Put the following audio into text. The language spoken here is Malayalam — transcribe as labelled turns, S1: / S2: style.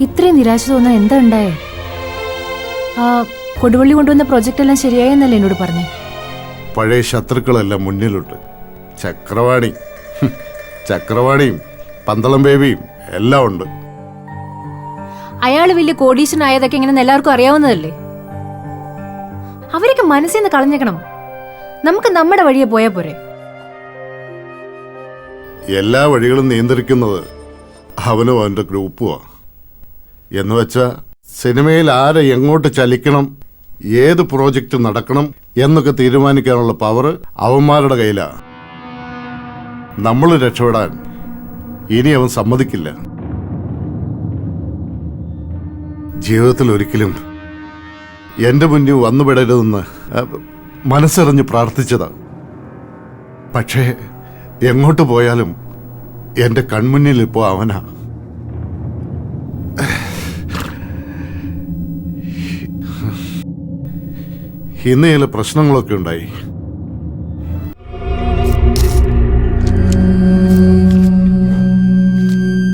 S1: ഇത്രയും നിരാശ തോന്നാൻ എന്താ ഉണ്ടായേ? ആ കൊടുവള്ളി കൊണ്ടുവന്ന പ്രോജക്റ്റ് എല്ലാം ശരിയായെന്നല്ലേ എന്നോട് പറഞ്ഞേ.
S2: പഴയ ശത്രുക്കളെല്ലാം മുന്നിലുണ്ട്. ചക്രവാണി. ചക്രവാണിയും പന്തളം ബേബിയും എല്ലാം ഉണ്ട്.
S1: അയാൾ വലിയ കോടീശനായതൊക്കെ ഇങ്ങനെ എല്ലാവർക്കും അറിയാവുന്നതല്ലേ? അവരൊക്കെ മനസ്സിൽ നിന്ന് കളഞ്ഞേക്കണം. നമുക്ക് നമ്മുടെ വഴിയെ പോയാ പോരെ.
S2: എല്ലാ വഴികളും നിയന്ത്രിക്കുന്നത് അവനും അവന്റെ ഗ്രൂപ്പുമാ എന്ന് വെച്ചാൽ സിനിമയിൽ ആരെ എങ്ങോട്ട് ചലിക്കണം ഏത് പ്രോജക്റ്റ് നടക്കണം എന്നൊക്കെ തീരുമാനിക്കാനുള്ള പവർ അവന്മാരുടെ കയ്യിലാണ് നമ്മൾ രക്ഷപ്പെടാൻ ഇനി അവൻ സമ്മതിക്കില്ല. ജീവിതത്തിൽ ഒരിക്കലും എന്റെ മുന്നിൽ വന്നുപെടരുതെന്ന് മനസ്സറിഞ്ഞ് പ്രാർത്ഥിച്ചതാ. പക്ഷേ എങ്ങോട്ട് പോയാലും എന്റെ കൺമുന്നിൽ ഇപ്പോ അവനാ. ഇന്ന് പ്രശ്നങ്ങളൊക്കെ ഉണ്ടായി.